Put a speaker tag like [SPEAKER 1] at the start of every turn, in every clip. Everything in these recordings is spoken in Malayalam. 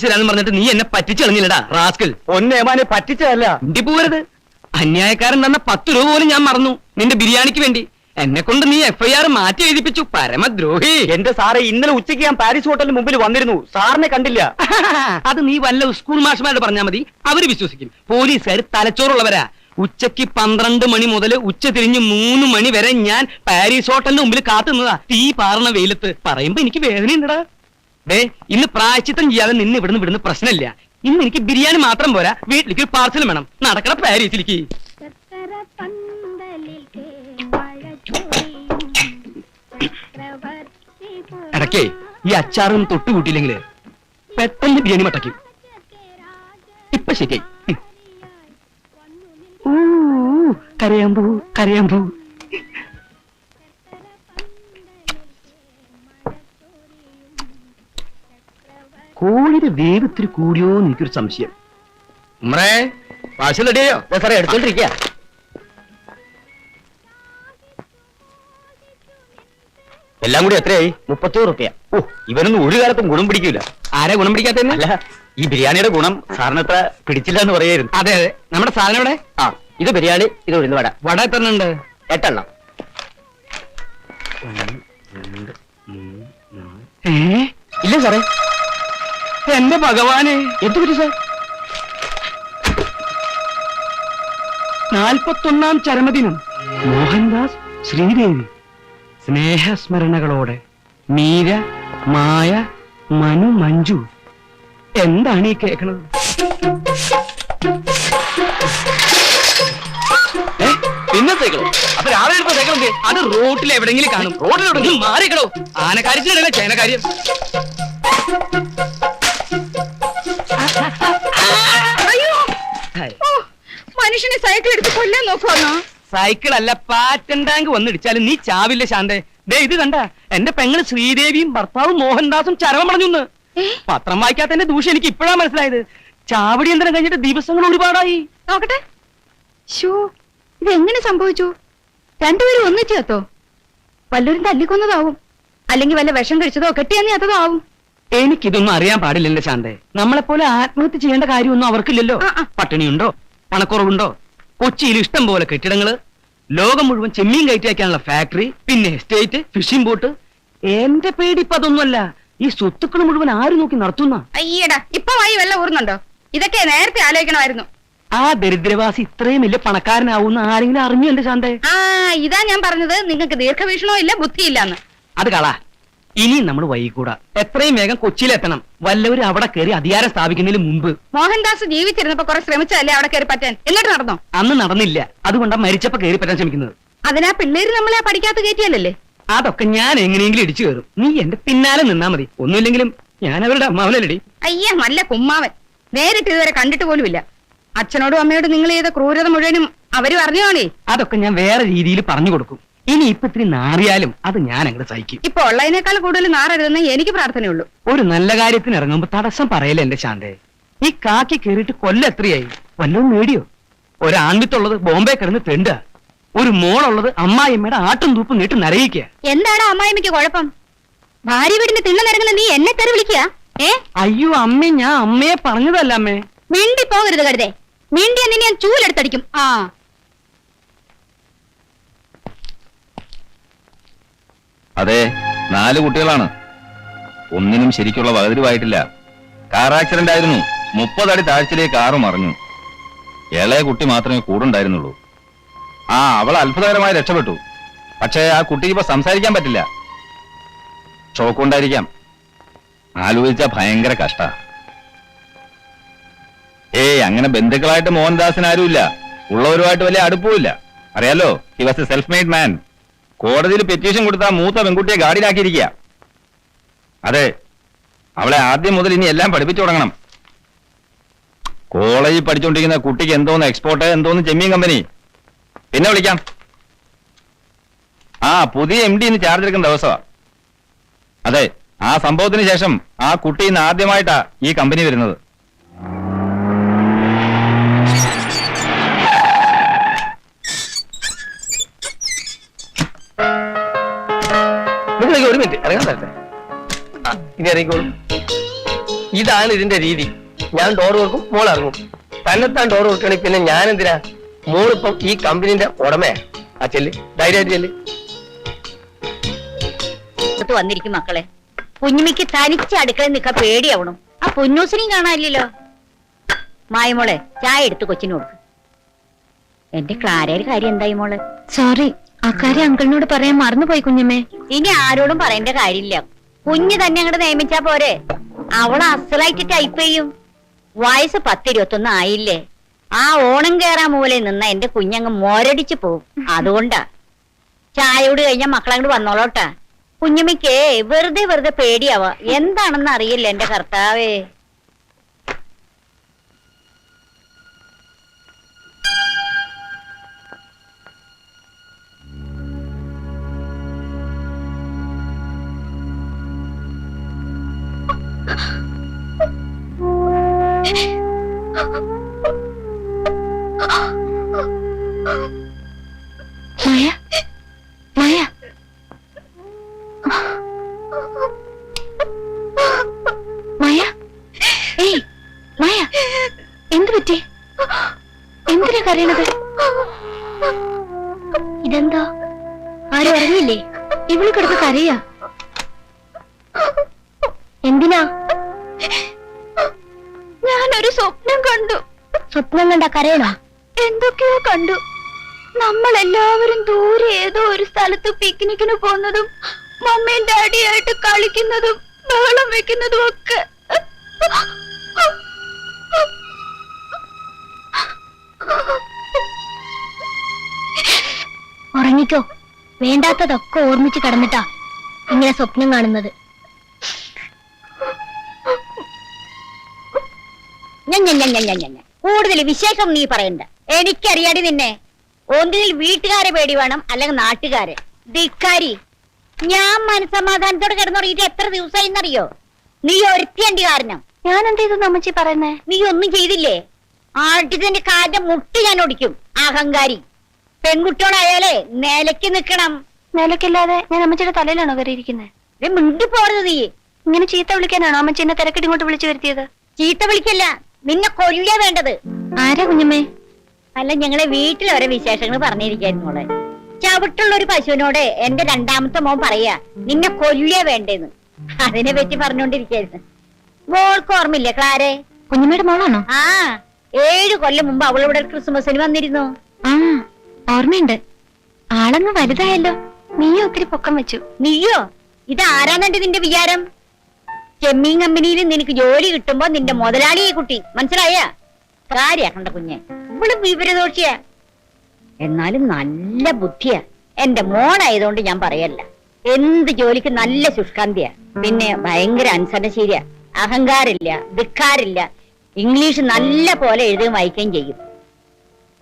[SPEAKER 1] മേടിച്ചില്ലാന്ന് പറഞ്ഞിട്ട് നീ എന്നെ പറ്റിച്ചു കളഞ്ഞില്ലടാ റാസ്കൽ.
[SPEAKER 2] പൊന്നേമാനെ പറ്റിച്ചതല്ല.
[SPEAKER 1] ഇണ്ടി പോവരുത്. അന്യായക്കാരൻ തന്ന പത്ത് രൂപ പോലും ഞാൻ മറന്നു നിന്റെ ബിരിയാണിക്ക് വേണ്ടി. എന്നെ കൊണ്ട് നീ എഫ്ഐആർ മാറ്റി എഴുതിപ്പിച്ചു പരമദ്രോഹി.
[SPEAKER 2] എന്റെ സാറേ ഇന്നലെ ഉച്ചയ്ക്ക് ഞാൻ പാരീസ് ഹോട്ടലിന് മുമ്പിൽ വന്നിരുന്നു. സാറിനെ കണ്ടില്ല.
[SPEAKER 1] അത് നീ വല്ല സ്കൂൾ മാഷ്മാരോട് പറഞ്ഞാൽ മതി. അവർ വിശ്വസിക്കും. പോലീസുകാർ തലച്ചോറുള്ളവരാ. ഉച്ചയ്ക്ക് പന്ത്രണ്ട് മണി മുതൽ ഉച്ച തിരിഞ്ഞ് മൂന്ന് മണി വരെ ഞാൻ പാരീസ് ഹോട്ടലിന് മുമ്പിൽ കാത്തുന്നതാ തീ പാറണ വെയിലത്ത്. പറയുമ്പോ എനിക്ക് വേദനയുണ്ടടാ. ദേ ഇന്ന് പ്രായച്ചിത്തം ചെയ്യാതെ നിന്ന് ഇവിടുന്ന് വിടുന്ന പ്രശ്നമില്ല. ഇന്ന് എനിക്ക് ബിരിയാണി മാത്രം പോരാ വീട്ടിലേക്ക് ഒരു പാർസൽ വേണം. നടക്കണ പാരീസിലേക്ക്. ഇടക്കേ ഈ അച്ചാറും തൊട്ടുകൂട്ടിയില്ലെങ്കിൽ പെട്ടെന്ന് ബിരിയാണി മട്ടയ്ക്കും. ഇപ്പൊ ശരിയായി. ഉം. ഊ, കരയാമ്പൂ കരയാമ്പൂ കോഴിയുടെ വേവ് ഇത്തിരി കൂടിയോ എന്ന് എനിക്കൊരു സംശയം. റെഡിയോ
[SPEAKER 2] സാറേ എടുത്തോണ്ടിരിക്കുക എല്ലാം കൂടി എത്രയായി? മുപ്പത്തിയോറ് റുപ്യ. ഓ. ഇവനൊന്നും ഒരു കാലത്തും ഗുണം പിടിക്കൂല.
[SPEAKER 1] ആരെ ഗുണം
[SPEAKER 2] പിടിക്കാത്ത ഈ ബിരിയാണിയുടെ ഗുണം സാറിന് എത്ര പിടിച്ചില്ല എന്ന് പറയായിരുന്നു.
[SPEAKER 1] അതെ അതെ. നമ്മുടെ സാധനം ഇവിടെ
[SPEAKER 2] ആ ഇത് ബിരിയാണി ഇത് ഉഴുന്ന് വട.
[SPEAKER 1] വട എത്ര ഉണ്ട്
[SPEAKER 2] എട്ടെണ്ണം ഇല്ല സാറേ.
[SPEAKER 1] എന്റെ ഭഗവാനെ.
[SPEAKER 2] എന്തുപറ്റി സാർ?
[SPEAKER 1] നാൽപ്പത്തൊന്നാം ചരമദിനം. മോഹൻദാസ് ശ്രീദേവി. സ്നേഹസ്മരണകളോടെ മീര മായ മനു മഞ്ജു. എന്താണ് ഈ കേൾക്കണത്?
[SPEAKER 2] പിന്നെ രാവിലെ
[SPEAKER 1] അത് റോട്ടിൽ എവിടെങ്കിലും കാണും. റോഡിലെവിടെ മാറിക്കടോ. ആനക്കാര്യത്തിനിടയിലെ ചേനക്കാര്യം
[SPEAKER 3] മനുഷ്യനെ സൈക്കിൾ എടുത്ത് കൊല്ലാൻ നോക്കുവാന്നോ?
[SPEAKER 1] സൈക്കിൾ അല്ല പാറ്റൻ ടാങ്ക് വന്നിടിച്ചാലും നീ ചാവില്ല ശാന്തേ. ദേ ഇത് കണ്ട എന്റെ പെങ്ങൾ ശ്രീദേവിയും ഭർത്താവും മോഹൻദാസും ചരമം
[SPEAKER 3] പറഞ്ഞു?
[SPEAKER 1] പത്രം വായിക്കാത്തതിന്റെ ദൂഷ്യം എനിക്ക് ഇപ്പോഴാ മനസ്സിലായത്. ചാവടി യന്ത്രം കഴിഞ്ഞിട്ട് ദിവസങ്ങൾ ഒരുപാടായി.
[SPEAKER 3] നോക്കട്ടെ. ഇത് എങ്ങനെ സംഭവിച്ചു? രണ്ടുപേരും ഒന്നിച്ചു കത്തോ? വല്ലവരും തല്ലിക്കൊന്നതാവും. അല്ലെങ്കിൽ വല്ല വിഷം കഴിച്ചതോ കെട്ടിയന്നതോ ആവും
[SPEAKER 1] എനിക്കിതൊന്നും അറിയാൻ പാടില്ലല്ലോ ശാന്തേ. നമ്മളെപ്പോലെ ആത്മഹത്യ ചെയ്യേണ്ട കാര്യമൊന്നും അവർക്കില്ലല്ലോ. പട്ടിണിയുണ്ടോ? പണക്കുറവുണ്ടോ? കൊച്ചിയിൽ ഇഷ്ടം പോലെ കെട്ടിടങ്ങൾ. ലോകം മുഴുവൻ ചെമ്മീൻ കയറ്റിയാക്കാനുള്ള ഫാക്ടറി പിന്നെ എസ്റ്റേറ്റ് ഫിഷിംഗ് ബോട്ട് എന്റെ പേടി ഇപ്പൊ അതൊന്നുമല്ല. ഈ സ്വത്തുക്കൾ മുഴുവൻ ആര് നോക്കി നടത്തുന്ന?
[SPEAKER 3] അയ്യടാ ഇപ്പൊ വായി വെള്ളം ഊറുന്നുണ്ടോ? ഇതൊക്കെ നേരത്തെ ആലോചിക്കണമായിരുന്നു.
[SPEAKER 1] ആ ദരിദ്രവാസി ഇത്രയും വലിയ പണക്കാരനാവുന്ന ആരെങ്കിലും അറിഞ്ഞു എന്റെ ശാന്തേ?
[SPEAKER 3] ആ ഇതാ ഞാൻ പറഞ്ഞത്. നിങ്ങൾക്ക് ദീർഘവീക്ഷണോ ഇല്ല ബുദ്ധിയില്ലാന്ന്.
[SPEAKER 1] അത് കളാ. ഇനി നമ്മൾ വൈകൂടാ. എത്രയും വേഗം കൊച്ചിയിലെത്തണം. വല്ലവരും അവിടെ കയറി അധികാരം സ്ഥാപിക്കുന്നതിന് മുമ്പ്.
[SPEAKER 3] മോഹൻദാസ് ജീവിച്ചിരുന്നപ്പോ കുറെ ശ്രമിച്ചല്ലേ അവിടെ കയറി പറ്റാൻ? എന്നിട്ട് നടന്നോ?
[SPEAKER 1] അന്ന് നടന്നില്ല. അതുകൊണ്ടാ മരിച്ചപ്പോ കയറി പറ്റാൻ ശ്രമിക്കുന്നത്.
[SPEAKER 3] അതിനാ പിള്ളേര് നമ്മളെ പഠിക്കാത്ത കയറ്റിയല്ലേ
[SPEAKER 1] അതൊക്കെ ഞാൻ എങ്ങനെയെങ്കിലും ഇടിച്ചു കയറും. നീ എന്റെ പിന്നാലെ നിന്നാ മതി. ഒന്നുമില്ലെങ്കിലും ഞാൻ അവരുടെ അമ്മാവനല്ലടി.
[SPEAKER 3] അയ്യ നല്ല കുമ്മാവൻ. നേരിട്ട് ഇതുവരെ കണ്ടിട്ട് പോലുമില്ല. അച്ഛനോടും അമ്മയോടും നിങ്ങൾ ചെയ്ത ക്രൂരത മുഴുവനും അവർ പറഞ്ഞോളേ
[SPEAKER 1] അതൊക്കെ ഞാൻ വേറെ രീതിയിൽ പറഞ്ഞു കൊടുക്കും. ഇനി ഇപ്പൊ ഇത്തിരി നാറിയാലും അത് ഞാൻ അങ്ങോട്ട് സഹിക്കും.
[SPEAKER 3] ഇപ്പൊ ഉള്ളതിനേക്കാൾ കൂടുതൽ നാറരുതെന്ന് എനിക്ക് പ്രാർത്ഥനയുള്ളൂ.
[SPEAKER 1] ഒരു നല്ല കാര്യത്തിന് ഇറങ്ങുമ്പോ തടസ്സം പറയല്ലേ എന്റെ ശാന്തേ. ഈ കാക്കി കയറിയിട്ട് കൊല്ലം എത്രയായി? വല്ലതും നേടിയോ ഒരാൺവിത്തുള്ളത് ബോംബെ കിടന്ന് തെണ്ട ഒരു മോളുള്ളത് അമ്മായിമ്മയുടെ ആട്ടും തൂപ്പും നീട്ട് നരയിക്കുക
[SPEAKER 3] എന്താണ് അമ്മായിമ്മയ്ക്ക് കുഴപ്പം? ഭാര്യ വീടിന്റെ തിണ്ണ നിരങ്ങുന്ന നീ എന്നെ തെറി വിളിക്കുക? ഏ?
[SPEAKER 1] അയ്യോ അമ്മേ ഞാൻ അമ്മയെ പറഞ്ഞതല്ല അമ്മേ.
[SPEAKER 3] മിണ്ടി പോകരുത് കരുതേ മിണ്ടി നിന്നെ ഞാൻ ചൂലെടുത്തടിക്കും. ആ.
[SPEAKER 4] അതെ നാല് കുട്ടികളാണ്. ഒന്നിനും ശരിക്കുള്ള വകതിരിവായിട്ടില്ല. കാർ ആക്സിഡന്റ് ആയിരുന്നു. മുപ്പതടി താഴ്ചയിലേക്ക് കാറ് മറിഞ്ഞു. ഇളയ കുട്ടി മാത്രമേ കൂടുണ്ടായിരുന്നുള്ളൂ. ആ അവൾ അത്ഭുതകരമായി രക്ഷപ്പെട്ടു. പക്ഷേ ആ കുട്ടിക്ക് ഇപ്പൊ സംസാരിക്കാൻ പറ്റില്ല. ഷോക്ക് ഉണ്ടായിരിക്കാം. ആലോചിച്ച ഭയങ്കര കഷ്ട. ഏയ് അങ്ങനെ ബന്ധുക്കളായിട്ട് മോഹൻദാസിന് ആരുമില്ല. ഉള്ളവരുമായിട്ട് വലിയ അടുപ്പമില്ല അറിയാലോ he was a self made man കോടതിയിൽ പെറ്റീഷൻ കൊടുത്ത മൂത്ത പെൺകുട്ടിയെ ഗാർഡിലാക്കിയിരിക്കുക. അതെ അവളെ ആദ്യം മുതൽ ഇനി എല്ലാം പഠിപ്പിച്ചു തുടങ്ങണം. കോളേജിൽ പഠിച്ചുകൊണ്ടിരിക്കുന്ന കുട്ടിക്ക് എന്തോന്ന് എക്സ്പോർട്ട് എന്തോന്ന് ചെമ്മീൻ കമ്പനി പിന്നെ വിളിക്കാം. ആ പുതിയ എം ഡി ഇന്ന് ചാർജ് എടുക്കുന്ന ദിവസമാണ് അതെ ആ സംഭവത്തിന് ശേഷം ആ കുട്ടി ഇന്ന് ആദ്യമായിട്ടാ ഈ കമ്പനി വരുന്നത്.
[SPEAKER 5] ഇതാണ് ഇതിന്റെ രീതി. ഞാൻ ഡോർ കൊടുക്കും മോൾ ഇറങ്ങും. തന്നെത്താൻ ഡോർ കൊടുക്കണെങ്കിൽ പിന്നെ ഞാൻ എന്തിനാ മോളിപ്പം ഈ കമ്പനിന്റെ ഉടമയാ. ആ ചെല്ല് ധൈര്യമായിട്ട് ചെല്ല്.
[SPEAKER 6] വന്നിരിക്കും മക്കളെ. കുഞ്ഞുമിക്ക് തനിച്ച് അടുക്കളയിൽ നിൽക്കാൻ പേടിയാവണം. ആ പൊന്നൂസിനെയും കാണാനില്ലല്ലോ. മായമോളെ ചായ എടുത്ത് കൊച്ചിന് കൊടുക്ക്. എന്റെ ക്ലാരയുടെ കാര്യം എന്തായി മോളെ?
[SPEAKER 7] സോറി അക്കാര്യം അങ്കിളിനോട് പറയാൻ മറന്നുപോയി കുഞ്ഞമ്മേ.
[SPEAKER 6] ഇനി ആരോടും പറയേണ്ട കാര്യമില്ല. കുഞ്ഞ് തന്നെ അങ്ങോട്ട് നിയമിച്ചാ പോരെ. അവൾ അസലായിട്ട് ടൈപ്പ് ചെയ്യും. വയസ്സ് പത്തിരുപത്തൊന്നും ആയില്ലേ. ആ ഓണം കേറാൻ മൂലെ നിന്ന എന്റെ കുഞ്ഞങ്ങ് മോരടിച്ചു പോവും. അതുകൊണ്ടാ. ചായയോട് കഴിഞ്ഞാൽ മക്കളങ്ങോട്ട് വന്നോളോട്ടാ. കുഞ്ഞുമിക്കേ വെറുതെ വെറുതെ പേടിയാവാ. എന്താണെന്ന് അറിയില്ല എന്റെ കർത്താവേ.
[SPEAKER 7] Ha ha ha. എന്തൊക്കെയോ കണ്ടു. നമ്മൾ എല്ലാവരും ദൂരെ ഏതോ ഒരു സ്ഥലത്ത് പിക്നിക്കിന് പോകുന്നതും മമ്മയും ഡാഡിയായിട്ട് കളിക്കുന്നതും ബഹളം വെക്കുന്നതും ഒക്കെ. ഉറങ്ങിക്കോ. വേണ്ടാത്തതൊക്കെ ഓർമ്മിച്ച് കിടന്നിട്ടാ ഇങ്ങനെ സ്വപ്നം കാണുന്നത്.
[SPEAKER 6] കൂടുതൽ വിശേഷം നീ പറയണ്ട. എനിക്കറിയാടി നിന്നെ. ഒന്നിൽ വീട്ടുകാരെ പേടി വേണം അല്ലെങ്കിൽ നാട്ടുകാരെ. ധിക്കാരി ഞാൻ മനസമാധാനത്തോടെ കിടന്നുറങ്ങിയിട്ട് എത്ര ദിവസമായി എന്നറിയോ നീ ഒരുത്തിയണ്ടി കാരണം.
[SPEAKER 7] ഞാൻ എന്ത് ചെയ്തു അമ്മച്ചി പറയുന്നേ?
[SPEAKER 6] നീ ഒന്നും ചെയ്തില്ലേ? ആട്ടിന്റെ കാറ്റ മുട്ടി ഞാൻ ഒടിക്കും അഹങ്കാരി. പെൺകുട്ടിയോടായാലേ നിലയ്ക്ക് നിക്കണം
[SPEAKER 7] നിലക്കില്ലാതെ ഞാൻ അമ്മച്ചിയുടെ തലയിലാണോ കയറിയിരിക്കുന്നത്
[SPEAKER 6] മിണ്ടി പോരുത് നീ.
[SPEAKER 7] ഇങ്ങനെ ചീത്ത വിളിക്കാനാണോ അമ്മച്ചി എന്നെ തിരക്കിട്ട് ഇങ്ങോട്ട് വിളിച്ചു വരുത്തിയത്?
[SPEAKER 6] ചീത്ത വിളിക്കല്ല നിന്നെ കൊല്ലുക വേണ്ടത്.
[SPEAKER 7] ആരാ കുഞ്ഞമ്മേ?
[SPEAKER 6] അല്ല ഞങ്ങളെ വീട്ടിൽ ഓരോ വിശേഷങ്ങൾ പറഞ്ഞിരിക്കായിരുന്നു മോളെ. ചവിട്ടുള്ള ഒരു പശുവിനോട് എന്റെ രണ്ടാമത്തെ മോൻ പറയാ നിന്നെ കൊല്ലുക വേണ്ടെന്ന്. അതിനെ പറ്റി പറഞ്ഞോണ്ടിരിക്കായിരുന്നു. മോൾക്ക് ഓർമ്മയില്ലേ ക്ലാരെ?
[SPEAKER 7] കുഞ്ഞമ്മയുടെ മോളാണോ?
[SPEAKER 6] ആ ഏഴു കൊല്ലം മുമ്പ് അവളിവിടെ ക്രിസ്മസിന് വന്നിരുന്നു.
[SPEAKER 7] ആ ഓർമ്മയുണ്ട്. ആളങ്ങ് വലുതായല്ലോ. നീയോ ഒത്തിരി പൊക്കം വെച്ചു.
[SPEAKER 6] നീയോ? ഇത് ആരാന്നെന്റെ നിന്റെ വിചാരം? ചെമ്മീൻ കമ്പനിയിൽ നിനക്ക് ജോലി കിട്ടുമ്പോ നിന്റെ മുതലാളിയെ കുട്ടി. മനസ്സിലായ? കണ്ട കുഞ്ഞെ. ഇവൾ വിവരദോഷിയാ. എന്നാലും നല്ല ബുദ്ധിയാ. എന്റെ മോണായതുകൊണ്ട് ഞാൻ പറയല്ല. എന്ത് ജോലിക്ക് നല്ല ശുഷ്കാന്തിയാ. പിന്നെ ഭയങ്കര അനുസരണശീലിയാ അഹങ്കാരില്ല ധിക്കാരില്ല. ഇംഗ്ലീഷ് നല്ല പോലെ എഴുതുകയും വായിക്കുകയും ചെയ്യും.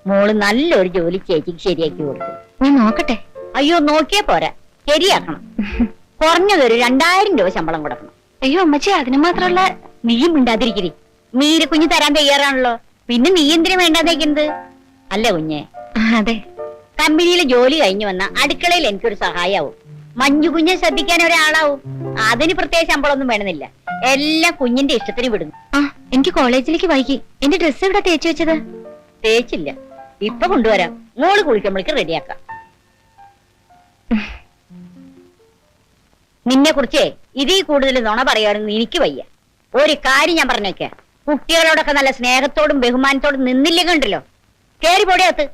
[SPEAKER 6] മോൾ നല്ലൊരു ജോലി ചേച്ചിക്ക് ശരിയാക്കി കൊടുക്കും.
[SPEAKER 7] ഞാൻ നോക്കട്ടെ.
[SPEAKER 6] അയ്യോ നോക്കിയേ പോരാ. ശരിയാക്കണം. കുറഞ്ഞതൊരു രണ്ടായിരം രൂപ ശമ്പളം കൊടുക്കണം.
[SPEAKER 7] അയ്യോ അമ്മച്ചി അതിന് മാത്രമല്ല
[SPEAKER 6] നീയും മിണ്ടാതിരിക്കരി മീര കുഞ്ഞ് തരാൻ തയ്യാറാണല്ലോ. പിന്നെ നീ എന്തിനു വേണ്ടാതേക്കുന്നത് അല്ല കുഞ്ഞെ?
[SPEAKER 7] അതെ.
[SPEAKER 6] കമ്പനിയിൽ ജോലി കഴിഞ്ഞു വന്ന അടുക്കളയിൽ എനിക്കൊരു സഹായാവും. മഞ്ഞു കുഞ്ഞെ ശ്രദ്ധിക്കാൻ ഒരാളാവും. അതിന് പ്രത്യേക ശമ്പളമൊന്നും വേണമെന്നില്ല. എല്ലാം കുഞ്ഞിന്റെ ഇഷ്ടത്തിന് വിടുന്നു.
[SPEAKER 7] ആ എനിക്ക് കോളേജിലേക്ക് വൈകി. എന്റെ ഡ്രസ്സ് എവിടെ തേച്ചു വെച്ചത്?
[SPEAKER 6] തേച്ചില്ല. ഇപ്പൊ കൊണ്ടുവരാം. മോൾ കുളിക്കുമ്പോഴേക്ക് റെഡിയാക്കാം. നിന്നെ കുറിച്ചേ ഇതിൽ കൂടുതൽ നുണ പറയുകയാണെങ്കിൽ എനിക്ക് വയ്യ. ഒരു കാര്യം ഞാൻ പറഞ്ഞേക്ക. കുട്ടികളോടൊക്കെ നല്ല സ്നേഹത്തോടും ബഹുമാനത്തോടും നിന്നില്ല കണ്ടല്ലോ? കേറി പൊടിയകത്ത്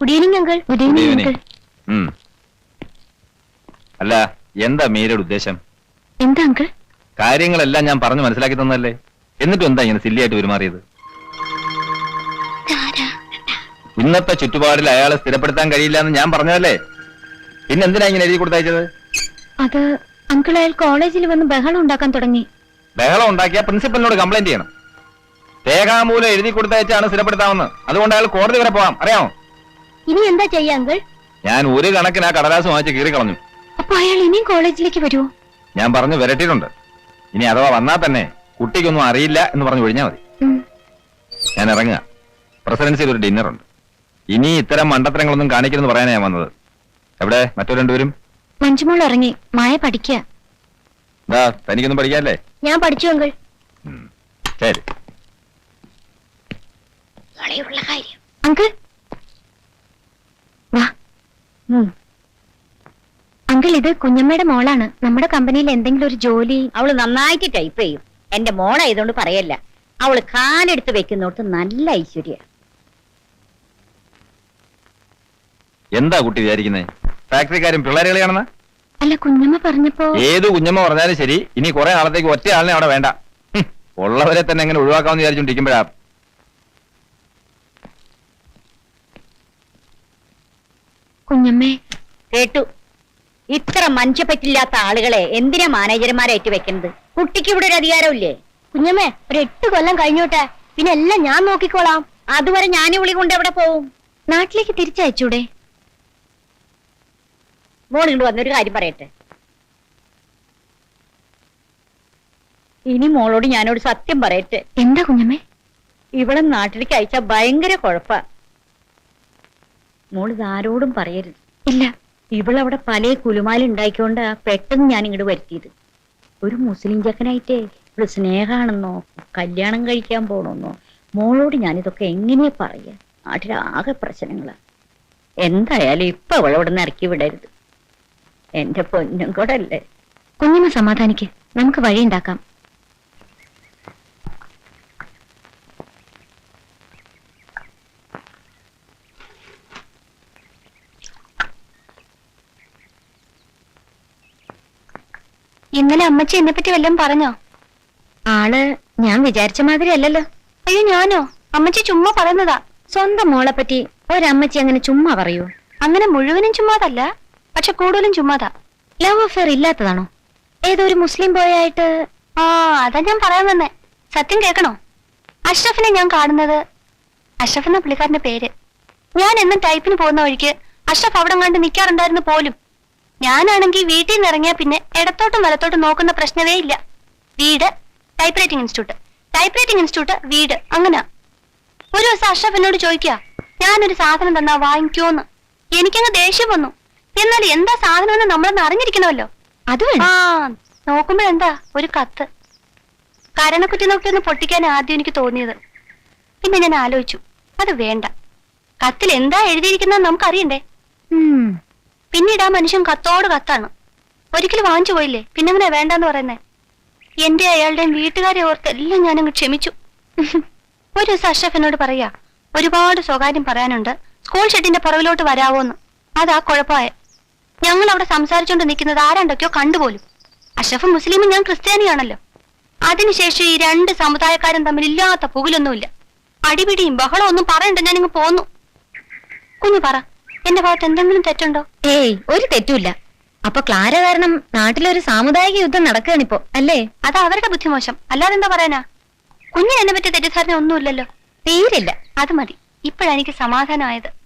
[SPEAKER 7] good evening uncle good evening uncle
[SPEAKER 4] അല്ല എന്താ മീരയുടെ ഉദ്ദേശം?
[SPEAKER 7] എന്താ അങ്കിൾ
[SPEAKER 4] കാര്യങ്ങളെല്ലാം ഞാൻ പറഞ്ഞു മനസ്സിലാക്കി തന്നല്ലേ എന്നിട്ടും എന്താ ഇങ്ങനെ സില്ലിയായിട്ട് പെരുമാറിയത്? ഇന്നത്തെ ചുറ്റുപാടിൽ അയാളെ സ്ഥിരപ്പെടുത്താൻ കഴിയില്ല എന്ന് ഞാൻ പറഞ്ഞതല്ലേ? പിന്നെ എന്തിനാ ഇങ്ങനെ എഴുതി കൊടുത്തയച്ചത്?
[SPEAKER 7] അത് അങ്കിൾ അയാൾ കോളേജിൽ വന്ന് ബഹളം ഉണ്ടാക്കാൻ തുടങ്ങി.
[SPEAKER 4] ബഹളം ഉണ്ടാക്കിയ പ്രിൻസിപ്പലിനോട് കംപ്ലൈന്റ് ചെയ്യണം. രേഖാമൂലം എഴുതി കൊടുത്തയച്ചാണ് സ്ഥിരപ്പെടുത്താമെന്ന് അതുകൊണ്ട് അയാൾ കോടതി വരെ പോവാം. അറിയാമോ?
[SPEAKER 7] ഇനി എന്താ ചെയ്യാ അങ്കിൾ?
[SPEAKER 4] ഞാൻ ഒരു കണക്കിന് ആ കടലാസ് വാങ്ങിച്ച് കീറി കളഞ്ഞു.
[SPEAKER 7] അപ്പൊ അയാൾ ഇനിയും കോളേജിലേക്ക് വരുമോ
[SPEAKER 4] ഞാൻ പറഞ്ഞു വരട്ടിയിട്ടുണ്ട്. ഇനി അഥവാ വന്നാൽ തന്നെ കുട്ടിക്കൊന്നും അറിയില്ല എന്ന് പറഞ്ഞു ഒഴിഞ്ഞാൽ മതി. ഞാൻ ഇറങ്ങുക. പ്രസിഡൻസിയിൽ ഒരു ഡിന്നർ ഉണ്ട് ഇനി ഇത്തരം മണ്ടത്തരങ്ങളൊന്നും കാണിക്കരുന്ന് പറയാനാണ് ഞാൻ വന്നത്. എവിടെ? മറ്റോ രണ്ടുപേരും?
[SPEAKER 7] മഞ്ജുമോൾ ഇറങ്ങി. മായ പഠിക്കുക
[SPEAKER 4] എന്താ തനിക്കൊന്നും പഠിക്കാല്ലേ
[SPEAKER 7] ഞാൻ പഠിച്ചു അങ്കിൾ.
[SPEAKER 4] ശരി.
[SPEAKER 7] അങ്കിൾ. വാ.
[SPEAKER 6] ഉം.
[SPEAKER 7] അങ്കിൾ ഇത് കുഞ്ഞമ്മയുടെ മോളാണ്. നമ്മുടെ കമ്പനിയിൽ എന്തെങ്കിലും ഒരു ജോലി
[SPEAKER 6] അവൾ നന്നായിട്ട് ടൈപ്പ് ചെയ്യും. എന്റെ മോളായതുകൊണ്ട് പറയല്ല. അവൾ കാലെടുത്ത് വെക്കുന്നോടത്ത് നല്ല ഐശ്വര്യ.
[SPEAKER 4] എന്താ കുട്ടി വിചാരിക്കുന്നത് ഫാക്ടറിക്കാരും പിള്ളേരുകളെയാണെന്ന്
[SPEAKER 7] അല്ല കുഞ്ഞമ്മ പറഞ്ഞപ്പോ
[SPEAKER 4] ഏത് കുഞ്ഞമ്മ പറഞ്ഞാലും ശരി. ഇനി കുറെ നാളത്തേക്ക് ഒറ്റ ആളിനെ അവിടെ വേണ്ട. ഹും, ഉള്ളവരെ തന്നെ എങ്ങനെ ഒഴിവാക്കാമെന്ന് വിചാരിച്ചോണ്ടിരിക്കുമ്പോഴാ.
[SPEAKER 7] കുഞ്ഞമ്മേ
[SPEAKER 6] കേട്ടു. ഇത്ര മനുഷ്യപ്പറ്റില്ലാത്ത ആളുകളെ എന്തിനാ മാനേജർമാരായിട്ട് വെക്കുന്നത് കുട്ടിക്ക് ഇവിടെ ഒരു അധികാരമില്ലേ?
[SPEAKER 7] കുഞ്ഞമ്മേ ഒരു എട്ട് കൊല്ലം കഴിഞ്ഞോട്ടെ. പിന്നെ എല്ലാം ഞാൻ നോക്കിക്കോളാം.
[SPEAKER 6] അതുവരെ ഞാൻ വിളി കൊണ്ട് എവിടെ പോവും?
[SPEAKER 7] നാട്ടിലേക്ക് തിരിച്ചയച്ചൂടെ?
[SPEAKER 6] മോൾ ഇങ്ങോട്ട് വന്നൊരു കാര്യം പറയട്ടെ. ഇനി മോളോട് ഞാനോട് സത്യം പറയട്ടെ.
[SPEAKER 7] എന്താ കുഞ്ഞമ്മേ?
[SPEAKER 6] ഇവിടെ നാട്ടിലേക്ക് അയച്ച ഭയങ്കര കുഴപ്പ. മോൾ ഇതാരോടും പറയരുത്.
[SPEAKER 7] ഇല്ല.
[SPEAKER 6] ഇവളവിടെ പല കുലുമാലുണ്ടായിക്കൊണ്ട് പെട്ടെന്ന് ഞാൻ ഇങ്ങോട്ട് വരുത്തിയത്. ഒരു മുസ്ലിം ചക്കനായിട്ടേ ഇവിടെ സ്നേഹാണെന്നോ കല്യാണം കഴിക്കാൻ പോണെന്നോ മോളോട് ഞാനിതൊക്കെ എങ്ങനെയാ പറയുക നാട്ടിലാകെ പ്രശ്നങ്ങളാ. എന്തായാലും ഇപ്പൊ അവളെ ഇവിടെ നിന്ന് ഇറക്കി വിടരുത്. എന്റെ പൊന്നും കൂടെ അല്ലേ
[SPEAKER 7] കുഞ്ഞിനെ സമാധാനിക്ക്. നമുക്ക് വഴിയുണ്ടാക്കാം ഇന്നലെ അമ്മച്ചി എന്നെ പറ്റി വല്ലതും പറഞ്ഞോ? ആൾ ഞാൻ വിചാരിച്ച മാതിരി അല്ലല്ലോ. അയ്യോ ഞാനോ? അമ്മച്ചി ചുമ്മാ പറയുന്നതാ. സ്വന്തം മോളെ പറ്റി ഒരമ്മച്ചി അങ്ങനെ ചുമ്മാ പറയൂ? അങ്ങനെ മുഴുവനും ചുമ്മാതല്ല. പക്ഷെ കൂടുതലും ചുമ്മാതാ. Love affair ഇല്ലാത്തതാണോ? ഏതോ ഒരു മുസ്ലിം ബോയായിട്ട് ആ അതാ ഞാൻ പറയാൻ വന്നേ. സത്യം കേൾക്കണോ? അഷ്റഫിനെ ഞാൻ കാണുന്നത് അഷ്റഫ് എന്ന പുള്ളിക്കാരന്റെ പേര്. ഞാൻ എന്നും ടൈപ്പിന് പോകുന്ന വഴിക്ക് അഷ്റഫ് അവിടെ കണ്ട് നിൽക്കാറുണ്ടായിരുന്നു പോലും. ഞാനാണെങ്കിൽ വീട്ടിൽ നിന്ന് ഇറങ്ങിയാൽ പിന്നെ ഇടത്തോട്ടും വലത്തോട്ടും നോക്കുന്ന പ്രശ്നമേ ഇല്ല. വീട് type writing institute type writing institute വീട് അങ്ങനെ. ഒരു ദിവസം അഷ്റഫ് എന്നോട് ചോദിക്കുക ഞാനൊരു സാധനം തന്നാ വാങ്ങിക്കോന്ന്. എനിക്കങ്ങ് ദേഷ്യം വന്നു. എന്നാൽ എന്താ സാധനം എന്ന് നമ്മളൊന്ന് അറിഞ്ഞിരിക്കണമല്ലോ. അത് ആ നോക്കുമ്പോഴെന്താ ഒരു കത്ത്. കരണക്കുറ്റി നോക്കി ഒന്ന് പൊട്ടിക്കാൻ ആദ്യം എനിക്ക് തോന്നിയത്. പിന്നെ ഞാൻ ആലോചിച്ചു. അത് വേണ്ട. കത്തിൽ എന്താ എഴുതിയിരിക്കുന്നത് നമുക്കറിയണ്ടേ? പിന്നീട് ആ മനുഷ്യൻ കത്തോട് കത്താണ്. ഒരിക്കലും വാങ്ങിച്ചു പോയില്ലേ? പിന്നെ അങ്ങനെ വേണ്ടെന്ന് പറയുന്നേ? എന്റെ അയാളുടെയും വീട്ടുകാരെ ഓർത്ത് എല്ലാം ഞാനങ്ങ് ക്ഷമിച്ചു. ഒരു ദിവസം അഷ്റഫിനോട് പറയാ ഒരുപാട് സ്വകാര്യം പറയാനുണ്ട്. സ്കൂൾ ഷെഡിന്റെ പുറകിലോട്ട് വരാവോന്ന്. അതാ കുഴപ്പമായ. ഞങ്ങൾ അവിടെ സംസാരിച്ചുകൊണ്ട് നിൽക്കുന്നത് ആരാണ്ടൊക്കെയോ കണ്ടുപോലും. അഷഫും മുസ്ലിമും ഞാൻ ക്രിസ്ത്യാനിയാണല്ലോ. അതിനുശേഷം ഈ രണ്ട് സമുദായക്കാരും തമ്മിൽ ഇല്ലാത്ത പുകിലൊന്നുമില്ല. അടിപിടിയും ബഹളം ഒന്നും പറയണ്ട ഞാൻ ഞാനിങ്ങ് പോന്നു. കുഞ്ഞു പറ എന്റെ ഭാഗത്ത് എന്തെങ്കിലും തെറ്റുണ്ടോ?
[SPEAKER 8] ഏയ് ഒരു തെറ്റുമില്ല. അപ്പൊ ക്ലാര കാരണം നാട്ടിലൊരു സാമുദായിക യുദ്ധം നടക്കുകയാണിപ്പോ അല്ലേ?
[SPEAKER 7] അത് അവരുടെ ബുദ്ധിമോശം അല്ലാതെ എന്താ പറയാനാ? കുഞ്ഞിനെന്നെ പറ്റിയ തെറ്റിദ്ധാരണ ഒന്നുമില്ലല്ലോ
[SPEAKER 8] തീരില്ല.
[SPEAKER 7] അത് മതി. ഇപ്പോഴാണ് എനിക്ക് സമാധാനമായത്.